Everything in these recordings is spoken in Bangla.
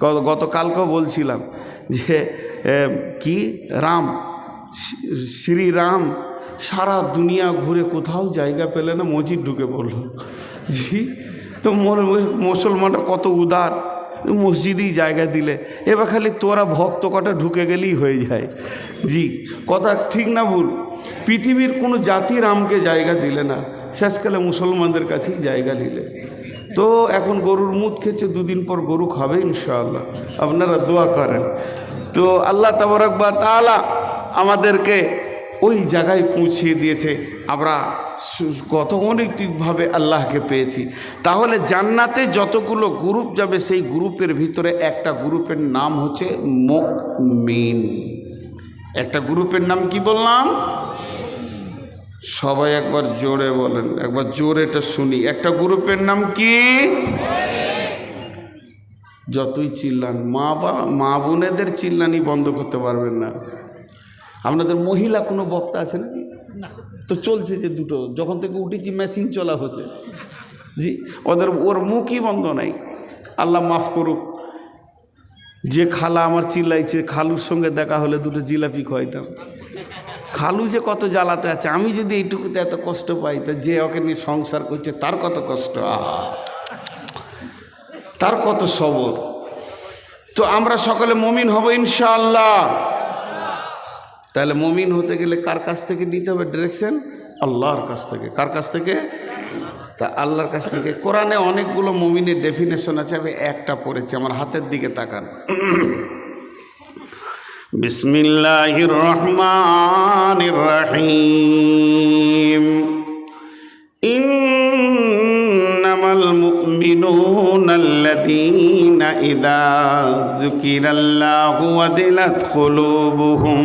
গতকালকেও বলছিলাম যে কি? রাম। শ্রী- শ্রীরাম সারা দুনিয়া ঘুরে কোথাও জায়গা পেলে না মসজিদ ঢুকে পড়ল। জি, তো মুসলমানরা কত উদার। মসজিদেই জায়গা দিলে। এবার খালি তোরা ভক্ত কটা ঢুকে গেলেই হয়ে যায়। জি, কথা ঠিক না ভুল। পৃথিবীর কোনো জাতি রামকে জায়গা দিলে না। শেষকালে মুসলমানদের কাছেই জায়গা নিলে। তো এখন গরুর মুদ খেয়েছে, দুদিন পর গরু খাবে ইনশাআল্লাহ। আপনারা দোয়া করেন। তো আল্লাহ তাবরকবা তালা আমাদেরকে ওই জায়গায় পৌঁছিয়ে দিয়েছে। আমরা কত অনেকভাবে আল্লাহকে পেয়েছি। তাহলে জান্নাতে যতগুলো গ্রুপ যাবে, সেই গ্রুপের ভিতরে একটা গ্রুপের নাম হচ্ছে মুমিন। একটা গ্রুপের নাম কি বললাম? সবাই একবার জোরে বলেন একবার জোরে এটা শুনি। একটা গ্রুপের নাম কি? যতই চিল্লান মা বা মা বোনেদের চিল্লানি বন্ধ করতে পারবেন না। আপনাদের মহিলা কোনো বক্তা আছে নাকি? তো চলছে যে দুটো যখন থেকে উঠেছি মেশিন চলা হচ্ছে। জি ওদের ওর মুখই বন্ধ নাই। আল্লাহ মাফ করুক। যে খালা আমার চিল্লাইছে খালুর সঙ্গে দেখা হলে দুটো জিলাপি খাইতাম খালু যে কত জ্বালাতে আছে, আমি যদি এইটুকুতে এত কষ্ট পাই, তা যে ওকে নিয়ে সংসার করছে, তার কত কষ্ট? তার কত সবর? তো আমরা সকলে মমিন হব ইনশাআল্লাহ। তাহলে মমিন হতে গেলে কার কাছ থেকে নিতে হবে ডিরেকশন আল্লাহর কাছ থেকে। কার কাছ থেকে? তা আল্লাহর কাছ থেকে। কোরআনে অনেকগুলো মমিনের ডেফিনেশন আছে, আমি একটা পড়েছি, আমার হাতের দিকে তাকান। بسم الله الرحمن الرحيم إنما المؤمنون الذين إذا ذكر الله وجلت قلوبهم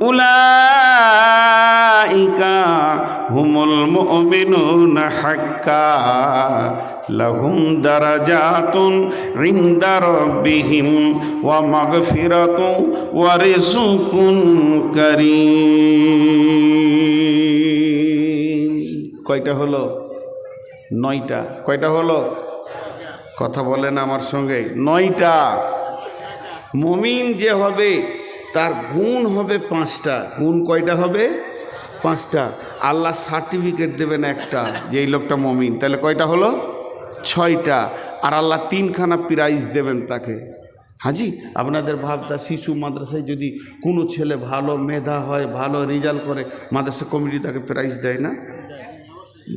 উলাইকা হুমুল মুমিনুনা হাক্কা লাহুম দারাজাতুন ইনদা রাব্বিহিম ওয়া মাগফিরাতু ওয়া রিজকুন কারীম। কয়টা হলো? নয়টা। কয়টা হলো? কথা বলেন আমার সঙ্গে। নয়টা। মুমিন যে হবে তার গুণ হবে পাঁচটা। গুণ কয়টা হবে? পাঁচটা। আল্লাহ সার্টিফিকেট দেবেন একটা যে এই লোকটা মমিন। তাহলে কয়টা হলো? ছয়টা। আর আল্লাহ তিনখানা প্রাইজ দেবেন তাকে। হাজি, আপনাদের ভাবতা শিশু মাদ্রাসায় যদি কোনো ছেলে ভালো মেধা হয়, ভালো রেজাল্ট করে, মাদ্রাসা কমিটি তাকে প্রাইজ দেয় না?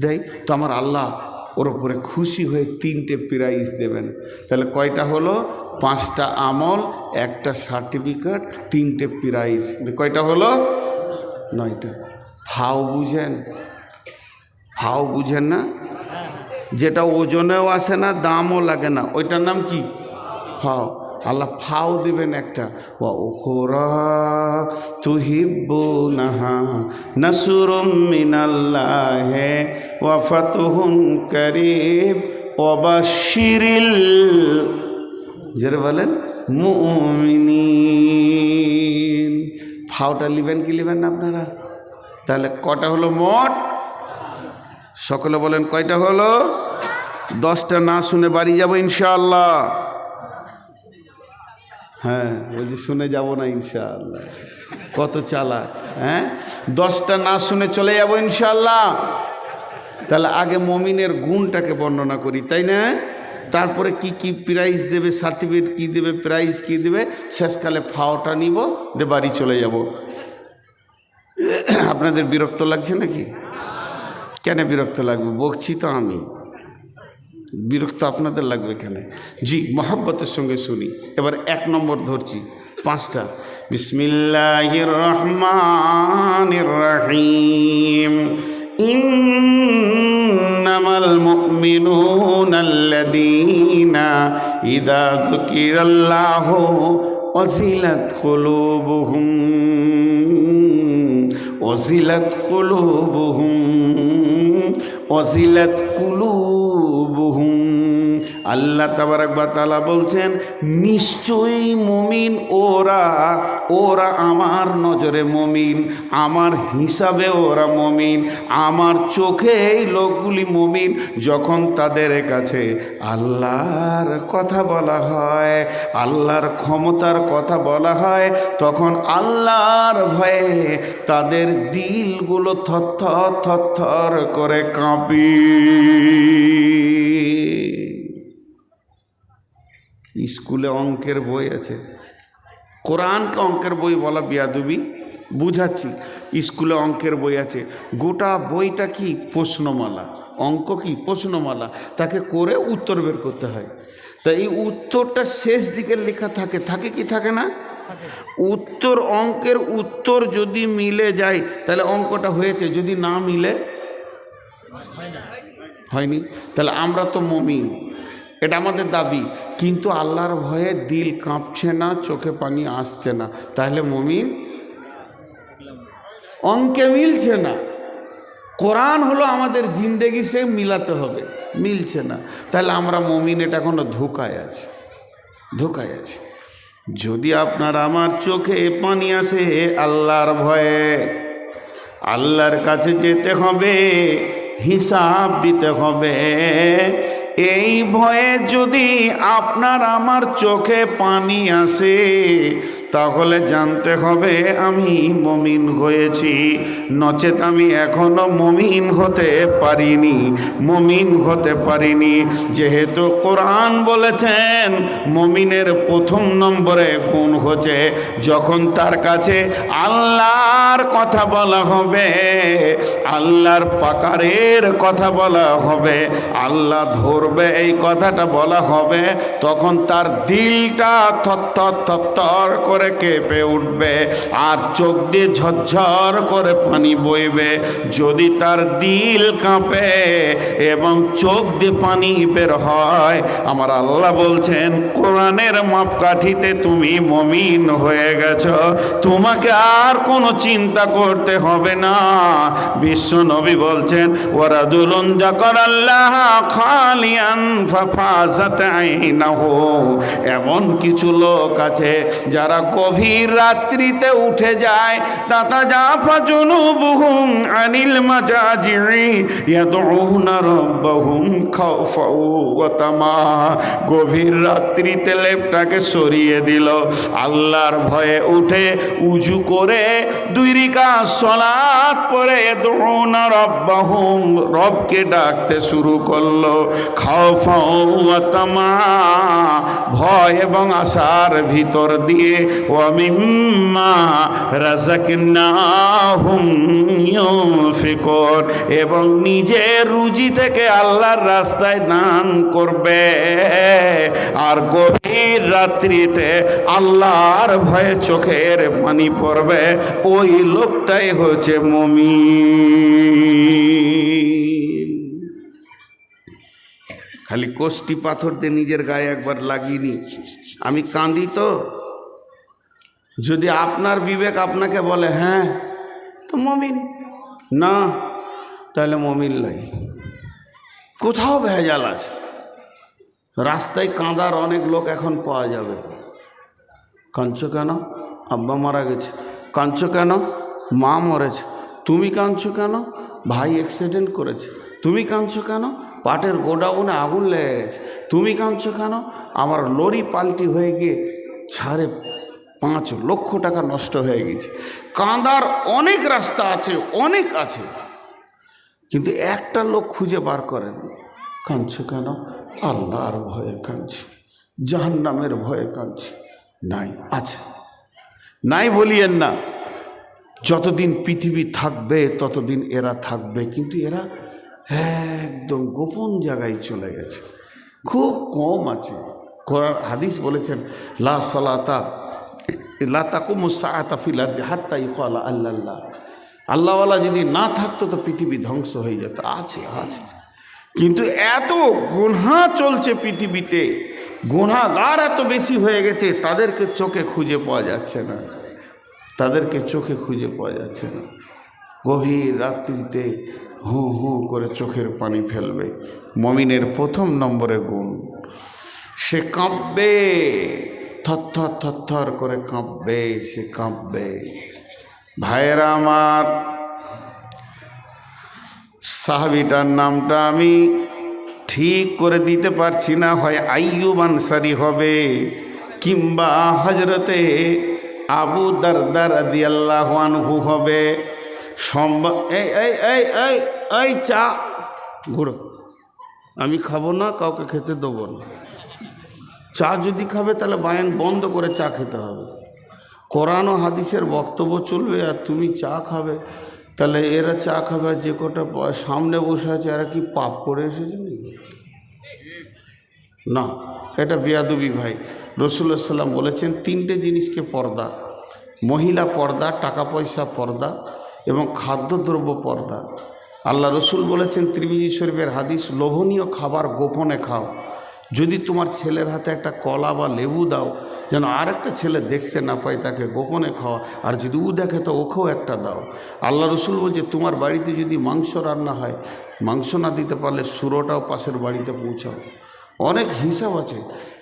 দেয়? তো আমার আল্লাহ ওর ওপরে খুশি হয়ে তিনটে প্রাইজ দেবেন। তাহলে কয়টা হলো? পাঁচটা আমল, একটা সার্টিফিকেট তিনটে প্রাইজ কয়টা হলো? নয়টা। ফাও বুঝেন। ফাও বুঝেন না? যেটা ওজনেও আসে না, দামও লাগে না। ওইটার নাম কি? ফাও আল্লাহ ফাও দিবেন একটা উখরা তুহিব্বু নাহা নাসুরুম ওয়া বলেন ফাওটা লিবেন কি লিবেন না আপনারা? তাহলে কটা হলো মোট? সকলে বলেন কয়টা হলো? দশটা না শুনে বাড়ি যাব ইনশাআল্লাহ। হ্যাঁ বলছি শুনে যাব না ইনশাআল্লাহ। কত চালা হ্যাঁ? দশটা না শুনে চলে যাব ইনশাআল্লাহ। তাহলে আগে মমিনের গুণটাকে বর্ণনা করি, তাই না? তারপরে কি কি প্রাইজ দেবে সার্টিফিকেট কি দেবে প্রাইজ কি দেবে, শেষকালে ফাওটা নিব, দিয়ে বাড়ি চলে যাব। আপনাদের বিরক্ত লাগছে নাকি? কেন বিরক্ত লাগবে? বকছি তো আমি। বিরক্ত আপনাদের লাগবে এখানে জি মহাব্বতের সঙ্গে শুনি এবার এক নম্বর ধরছি পাঁচটা বিসমিল্লাহির রহমানির রহিম إنما المؤمنون الذين ইদা যুকিরাল্লাহ ওয়াজিলাত কুলুবুহুম ওয়াজিলাত কুলুবুহুম ওয়াজিলাত কুলুবুহুম আল্লাহ তাবারাকবা তাআলা বলছেন, নিশ্চয়ই মুমিন ওরা ওরা আমার নজরে মুমিন, আমার হিসাবে ওরা মুমিন, আমার চোখে এই লোকগুলি মুমিন। যখন তাদের কাছে আল্লাহর কথা বলা হয়, আল্লাহর ক্ষমতার কথা বলা হয়, তখন আল্লাহর ভয়ে তাদের দিলগুলো থরথর থরথর করে কাঁপি। স্কুলে অঙ্কের বই আছে। কোরআনকে অঙ্কের বই বলা বিয়াদুবি, বুঝাচ্ছি। স্কুলে অঙ্কের বই আছে। গোটা বইটা কি? প্রশ্নমালা। অঙ্ক কি? প্রশ্নমালা। তাকে করে উত্তর বের করতে হয়। তা এই উত্তরটা শেষ দিকে লেখা থাকে। থাকে কি থাকে না? উত্তর, অঙ্কের উত্তর যদি মিলে যায়, তাহলে অঙ্কটা হয়েছে। যদি না মিলে, হয়নি। তাহলে আমরা তো মমিন। এটা আমাদের দাবি। কিন্তু আল্লাহর ভয়ে দিল কাঁপছে না, চোখে পানি আসছে না। তাহলে মমিন অঙ্কে মিলছে না। কোরআন হলো আমাদের জিন্দেগি, সে মিলাতে হবে, মিলছে না। তাহলে আমরা মমিন এটা কোনো ধোকায় আছে ধোকায় আছে। যদি আপনার আমার চোখে পানি আসে আল্লাহর ভয়ে, আল্লাহর কাছে যেতে হবে, হিসাব দিতে হবে এই ভয়ে যদি আপনার আমার চোখে পানি আসে তাহলে জানতে হবে আমি মমিন হয়েছি। নচেত আমি এখনও মমিন হতে পারিনি। মমিন হতে পারিনি। যেহেতু কোরআন বলেছেন, মমিনের প্রথম নম্বরে গুণ হচ্ছে। যখন তার কাছে আল্লাহর কথা বলা হবে, আল্লাহর পাকারের কথা বলা হবে, আল্লাহ ধরবে এই কথাটা বলা হবে, তখন তার দিলটা থর থর করে কেঁপে উঠবে আর চোখ দিয়ে ঝরঝর করে পানি বইবে। যদি তার দিল কাঁপে এবং চোখ দিয়ে পানি বের হয়, আমার আল্লাহ বলছেন, কোরআনের মাপকাঠিতে তুমি মমিন হয়ে গেছ। তোমাকে আর কোনো চিন্তা করতে হবে না। বিশ্ব নবী বলছেন ওরা দুলুন যকর আল্লাহ খালিয়ান ফাফাজাত আইনাহু। এমন কিছু লোক আছে যারা গভীর রাত্রিতে উঠে যায়। তাতা জাফা জুনুবুহুম আনিল মাজাজি'i ইয়াদউনা রাব্বাহুম খাওফা ওয়া তামা। গভীর রাত্রিতে লেপটাকে সরিয়ে দিল। আল্লাহর ভয়ে উঠে উজু করে দুই রিকা সলাত পরে ইয়াদউনা রাব্বাহুম রবকে ডাকতে শুরু করল। ওয়া তামা। ভয় এবং আশার ভিতর দিয়ে ওয়ামিম্মা রাজাকনাহুম ইউনফিকুন, এবং নিজের রুজি থেকে আল্লাহর রাস্তায় দান করবে। আর গভীর রাত্রিতে আল্লাহর ভয়ে চোখের পানি পড়বে। ওই লোকটাই হচ্ছে মমি খালি কোষ্টি পাথর দিয়ে নিজের গায়ে একবার লাগিয়ে আমি কাঁদি তো। যদি আপনার বিবেক আপনাকে বলে হ্যাঁ তো মমিন। না, তাহলে মমিন নাই কোথাও ভেজাল আছে। রাস্তায় কাঁদার অনেক লোক এখন পাওয়া যাবে। কাঁদছো কেন? আব্বা মারা গেছে। কাঁদছো কেন? মা মরেছে। তুমি কাঁদছো কেন? ভাই অ্যাক্সিডেন্ট করেছে। তুমি কাঁদছো কেন? পাটের গোডাউনে আগুন লেগে গেছে। তুমি কাঁদছো কেন? আমার লরি পাল্টি হয়ে গিয়ে ছাড়ে পাঁচ লক্ষ টাকা নষ্ট হয়ে গেছে। কাঁদার অনেক রাস্তা আছে, অনেক আছে। কিন্তু একটা লোক খুঁজে বার করেন কাঁদছে কেন? আল্লাহর ভয়ে কাঁদছে, জাহান্নামের ভয়ে কাঁদছে। নাই, আছে। নাই বলিয়েন না, যতদিন পৃথিবী থাকবে, ততদিন এরা থাকবে। কিন্তু এরা একদম গোপন জায়গায় চলে গেছে। খুব কম আছে। কোরআন, হাদিস বলেছেন, লা সালাতা ইকালা আল্লাহ আল্লাহওয়ালা যদি না থাকতো তো পৃথিবী ধ্বংস হয়ে যেত। আছে আছে। কিন্তু এত গুনহা চলছে পৃথিবীতে গুণাগার এত বেশি হয়ে গেছে, তাদেরকে চোখে খুঁজে পাওয়া যাচ্ছে না। তাদেরকে চোখে খুঁজে পাওয়া যাচ্ছে না। গভীর রাত্রিতে হু হু করে চোখের পানি ফেলবে। মমিনের প্রথম নম্বরে গুণ। সে কাঁপবে থরথর থরথর করে কাঁপবে, সে কাঁপবে। ভাইয়েরা আমার, সাহাবিটার নামটা আমি ঠিক করে দিতে পারছি না, হয় আইয়ুব আনসারি হবে কিংবা হজরতে আবু দারদার দিয়াল্লাহ আনহু হবে। সম্ভব চা, ঘুরো। আমি খাব না, কাউকে খেতে দেবো না। চা যদি খাবে, তাহলে বায়ান বন্ধ করে চা খেতে হবে। কোরআন ও হাদিসের বক্তব্য চলবে, আর তুমি চা খাবে। তাহলে এরা চা খাবে যে কটা সামনে বসে আছে, এরা কি পাপ করে এসেছে নাকি? না, এটা বিয়াদুবি ভাই। রসুল্লাহ সাল্লাম বলেছেন, তিনটে জিনিসকে পর্দা। মহিলা পর্দা, টাকা পয়সা পর্দা, এবং খাদ্যদ্রব্য পর্দা। আল্লাহ রসুল বলেছেন ত্রিবিজি শরীফের হাদিস, লোভনীয় খাবার গোপনে খাও। যদি তোমার ছেলের হাতে একটা কলা বা লেবু দাও, যেন আরেকটা ছেলে দেখতে না পায় তাকে গোপনে খাওয়া, আর যদি ও দেখে তো ওকেও একটা দাও। আল্লাহ রসুল বলছে, তোমার বাড়িতে যদি মাংস রান্না হয়, মাংস না দিতে পারলে সুরোটাও পাশের বাড়িতে পৌঁছাও। অনেক হিসাব আছে।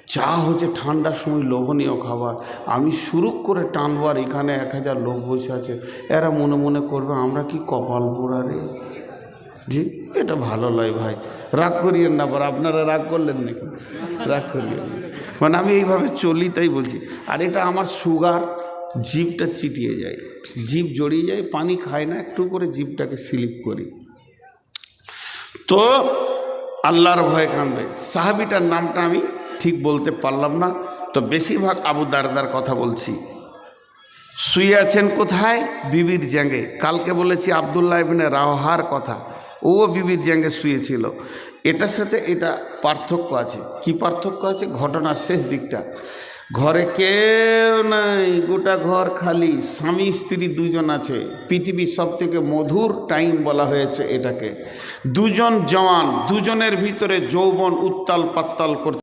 চা হচ্ছে ঠান্ডার সময় লোভনীয় খাবার। আমি শুরু করে টানবার এখানে এক হাজার লোক বসে আছে। এরা মনে মনে করবে, আমরা কি কপাল পোড়া রে? জি? এটা ভালো লয় ভাই। রাগ করিয়েন না পর আপনারা রাগ করলেন নাকি? রাগ করিয়েন মানে আমি এইভাবে চলি তাই বলছি। আর এটা আমার সুগার, জিভটা চিটিয়ে যায়। জিভ জড়িয়ে যায়, পানি খায় না, একটু করে জিভটাকে স্লিপ করি। তো আল্লাহর ভয় কাঁদবে। সাহাবিটার নামটা আমি ঠিক বলতে পারলাম না। তো বেশিরভাগ আবু দারদার কথা বলছি। শুয়ে আছেন কোথায়? বিবির জ্যাঙ্গে। কালকে বলেছি আবদুল্লাহ ইবিনে রাহার কথা। ও বিবির জ্যাঙ্গে শুয়েছিল। এটার সাথে এটা পার্থক্য আছে। কি পার্থক্য আছে? ঘটনার শেষ দিকটা। ঘরে কেউ নাই, গোটা ঘর খালি। স্বামী, স্ত্রী দুজন আছে। পৃথিবীর সবথেকে মধুর টাইম বলা হয়েছে এটাকে। দুজন জওয়ান, দুজনের ভিতরে যৌবন উত্তাল পাত্তাল করতে